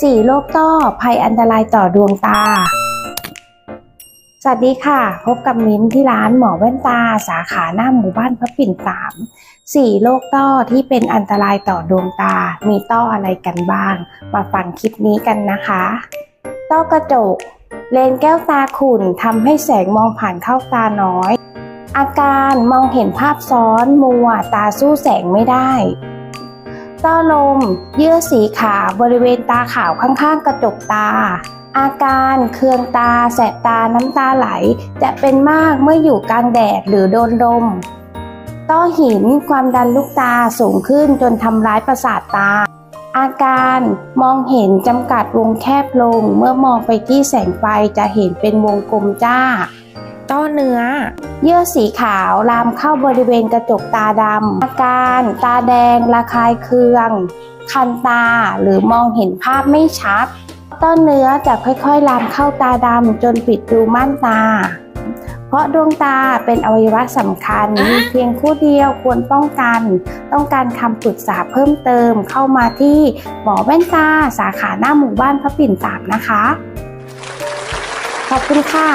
4 โรคต้อภัยอันตรายต่อดวงตา สวัสดีค่ะ พบกับมิ้นที่ร้านหมอแว่นตา สาขาหน้าหมู่บ้านพระปิ่นสามสี่โรคต้อที่เป็นอันตรายต่อดวงตา มีต้ออะไรกันบ้าง มาฟังคลิปนี้กันนะคะ ต้อกระจก เลนแก้วตาขุ่นทำให้แสงมองผ่านเข้าตาน้อย อาการมองเห็นภาพซ้อนมัวตาสู้แสงไม่ได้ ต้อลมเยื่อสีขาวบริเวณตาขาวข้างๆ กระจกตา อาการเคืองตา แสบตาน้ำตาไหล จะเป็นมากเมื่ออยู่กลางแดดหรือโดนลมต้อหินความดันลูกตาสูงขึ้นจนทำร้ายประสาทตา อาการมองเห็นจำกัดวงแคบลง เมื่อมองไปที่แสงไฟจะเห็นเป็นวงกลมจ้า ต้อเนื้อ เยื่อสีขาวลามเข้าบริเวณกระจกตาดำอาการ ตาแดง ระคายเคือง คันตาหรือมองเห็นภาพไม่ชัด ต้อเนื้อจะค่อยๆ ลามเข้าตาดำจนปิดรูม่านตา เพราะดวงตาเป็นอวัยวะสำคัญมีเพียงคู่เดียวควรป้องกัน ต้องการคำปรึกษาเพิ่มเติมเข้ามาที่หมอแว่นตาสาขาหน้าหมู่บ้านพระปิ่นสามนะคะ ขอบคุณค่ะ